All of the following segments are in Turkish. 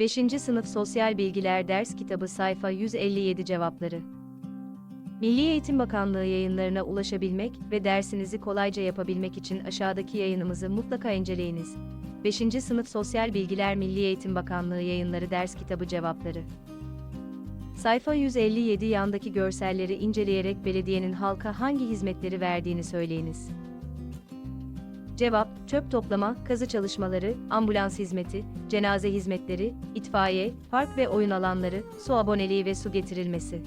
5. Sınıf Sosyal Bilgiler Ders Kitabı Sayfa 157 Cevapları Milli Eğitim Bakanlığı yayınlarına ulaşabilmek ve dersinizi kolayca yapabilmek için aşağıdaki yayınımızı mutlaka inceleyiniz. 5. Sınıf Sosyal Bilgiler Milli Eğitim Bakanlığı Yayınları Ders Kitabı Cevapları Sayfa 157 yandaki görselleri inceleyerek belediyenin halka hangi hizmetleri verdiğini söyleyiniz. Cevap, çöp toplama, kazı çalışmaları, ambulans hizmeti, cenaze hizmetleri, itfaiye, park ve oyun alanları, su aboneliği ve su getirilmesi.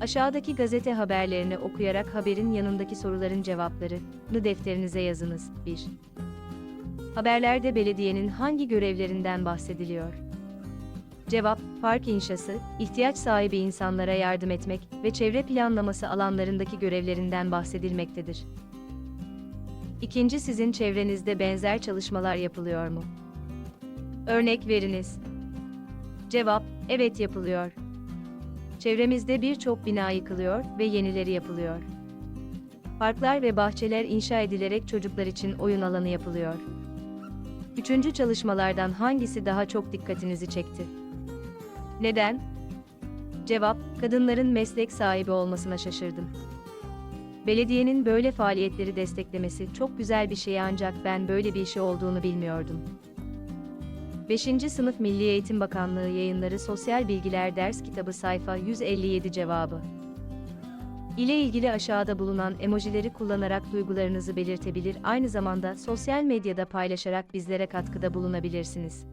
Aşağıdaki gazete haberlerini okuyarak haberin yanındaki soruların cevaplarını defterinize yazınız. 1. Haberlerde belediyenin hangi görevlerinden bahsediliyor? Cevap, park inşası, ihtiyaç sahibi insanlara yardım etmek ve çevre planlaması alanlarındaki görevlerinden bahsedilmektedir. İkinci sizin çevrenizde benzer çalışmalar yapılıyor mu? Örnek veriniz. Cevap, evet yapılıyor. Çevremizde birçok bina yıkılıyor ve yenileri yapılıyor. Parklar ve bahçeler inşa edilerek çocuklar için oyun alanı yapılıyor. Üçüncü çalışmalardan hangisi daha çok dikkatinizi çekti? Neden? Cevap, kadınların meslek sahibi olmasına şaşırdım. Belediyenin böyle faaliyetleri desteklemesi çok güzel bir şey ancak ben böyle bir şey olduğunu bilmiyordum. 5. Sınıf Milli Eğitim Bakanlığı Yayınları Sosyal Bilgiler Ders Kitabı Sayfa 157 Cevabı ile ilgili aşağıda bulunan emojileri kullanarak duygularınızı belirtebilir aynı zamanda sosyal medyada paylaşarak bizlere katkıda bulunabilirsiniz.